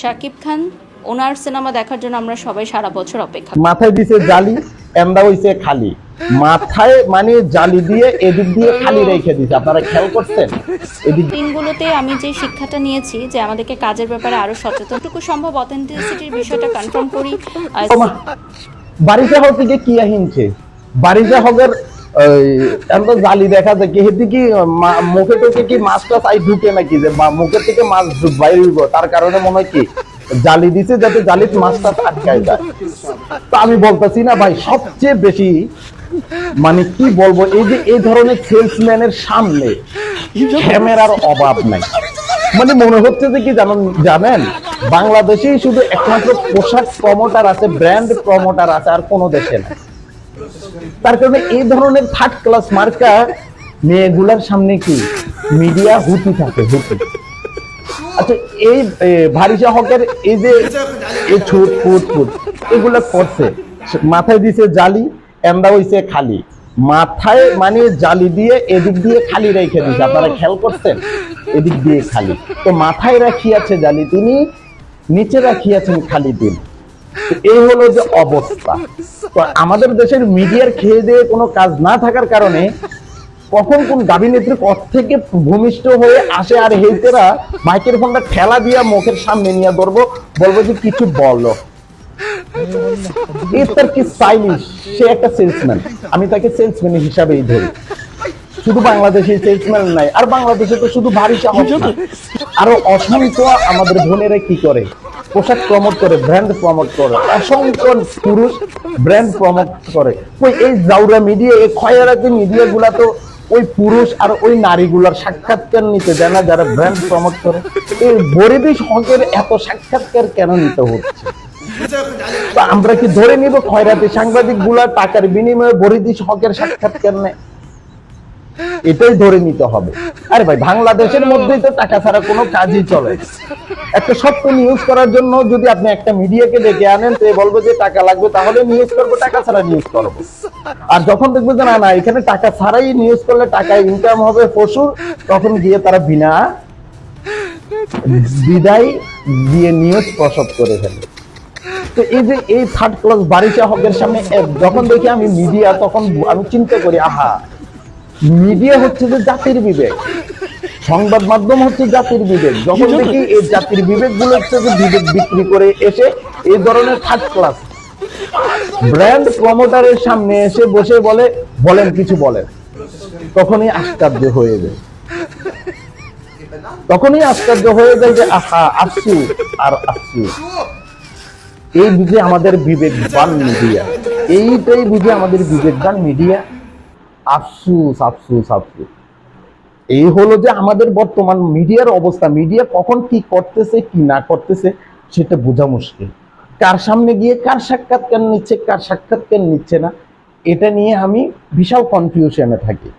শাকিব খান ওনার cinema দেখার জন্য আমরা সবাই সারা বছর অপেক্ষা মাথায় দিছে জালি এন্দা হইছে খালি। মাথায় মানে জালি দিয়ে এদিক দিয়ে খালি রেখে দিছে। আপনারা খেয়াল করছেন? এদিক দিনগুলোতে আমি যে শিক্ষাটা নিয়েছি যে আমাদেরকে কাজের ব্যাপারে আরও সচেতনটুকু সম্ভব অথেন্টিসিটির বিষয়টা কনফার্ম করি। বাড়িতে থেকে কি আহিনছে? বাড়িতে হগের এত জালি দেখা যায় কি কি মুখে টুকে কি মাছটা চাই ঢুকে নাকি যে মুখের থেকে মাছ বাইরে হইব তার কারণে মনে হয় কি, জালি দিছে যাতে জালিত মাছটা আটকায় যায়। তো আমি বলতেছি না ভাই, সবচেয়ে বেশি মানে কি বলব, এই যে, এই ধরনের সেলসম্যানের সামনে ক্যামেরার অভাব নাই। মানে মনে হচ্ছে যে কি জানেন জানেন, বাংলাদেশেই শুধু একমাত্র পোশাক প্রমোটার আছে ব্র্যান্ড প্রমোটার আছে, আর কোনো দেশে না তার কারণে এই ধরনের থার্ড ক্লাস মার্কা মেয়েগুলার সামনে কি মিডিয়া হুতি থাকে, হুতি? আচ্ছা এই ভারিসা হকের এই যে এই ছুট ফুট ফুট, এগুলা করছে। মাথায় দিছে জালি এন্দা হইছে খালি। মাথায় মানে জালি দিয়ে এদিক দিয়ে খালি রেখে দিছে। আপনারা খেয়াল করছেন? এদিক দিয়ে খালি। তো মাথায় রাখিয়াছে জালি তিনি, নিচে রাখিয়াছেন খালি দিন এই হলো যে অবস্থা। তো আমাদের দেশের মিডিয়ার খেয়ে দিয়ে কোনো কাজ না থাকার কারণে কখন কোন গাভী নেত্রী পথ থেকে ভূমিষ্ঠ হয়ে আসে আর হেলতেরা মাইকের ফোনটা ঠেলা দিয়া মুখের সামনে নিয়ে ধরবো, বলব যে কিছু বলো। কি স্টাইলিশ সে একটা সেলসম্যান আমি তাকে সেলসম্যান হিসাবেই ধরি। শুধু বাংলাদেশে সেলসম্যান নাই, আর বাংলাদেশে তো শুধু ভারী সাহস আরও অসংখ্য আমাদের বোনেরা কি করে? পোশাক প্রমোট করে ব্র্যান্ড প্রমোট করে, অসংখ্য পুরুষ ব্র্যান্ড প্রমোট করে। ওই এই জাউরা মিডিয়া এই খয়রাতি মিডিয়া গুলা তো ওই পুরুষ আর ওই নারীগুলার সাক্ষাৎকার নিতে দেয় না, যারা ব্র্যান্ড প্রমোট করে। এই বরিদিস হকের এত সাক্ষাৎকার কেন নিতে হচ্ছে? আমরা কি ধরে নিব খয়রাতি সাংবাদিকগুলা টাকার বিনিময়ে বরিদিস হকের সাক্ষাৎকার নেয়? এটাই ধরে নিতে হবে। আরে ভাই, বাংলাদেশের মধ্যেই তো টাকা ছাড়া কোনো কাজই চলে একটা সত্য নিউজ করার জন্য যদি আপনি একটা মিডিয়াকে ডেকে আনেন তো বলব যে টাকা লাগবে, তাহলে নিউজ করব, টাকা ছাড়া নিউজ করব। আর যখন দেখবে যে না না, এখানে টাকা ছাড়াই নিউজ করলে টাকা ইনকাম হবে প্রচুর তখন গিয়ে তারা বিনা বিদায় দিয়ে নিউজ প্রসব করে ফেলে। তো এই যে এই থার্ড ক্লাস বারিশা হকের সামনে যখন দেখি আমি মিডিয়া তখন আমি চিন্তা করি, আহা মিডিয়া হচ্ছে যে জাতির বিবেক। সংবাদ মাধ্যম হচ্ছে জাতির বিবেক। যখন দেখি এই জাতির বিবেকগুলো হচ্ছে যে বিবেক বিক্রি করে এসে এই ধরনের থার্ড ক্লাস ব্র্যান্ড প্রমোটারের সামনে এসে বসে বলে বলেন কিছু বলেন। তখনই আশ্চর্য হয়ে যায়। তখনই আশ্চর্য হয়ে যায় যে আহা আসছু আর আসছু। এই বুঝে আমাদের বিবেকবান মিডিয়া। এইটাই বুঝে আমাদের বিবেকবান মিডিয়া। আফসুস আফসুস আফসুস। এই হলো যে আমাদের বর্তমান মিডিয়ার অবস্থা। মিডিয়া কখন কি করতেছে, কি না করতেছে, সেটা বোঝা মুশকিল। কার সামনে গিয়ে কার সাক্ষাৎকার নিচ্ছে, কার সাক্ষাৎকার নিচ্ছে না, এটা নিয়ে আমি বিশাল কনফিউশনে থাকি।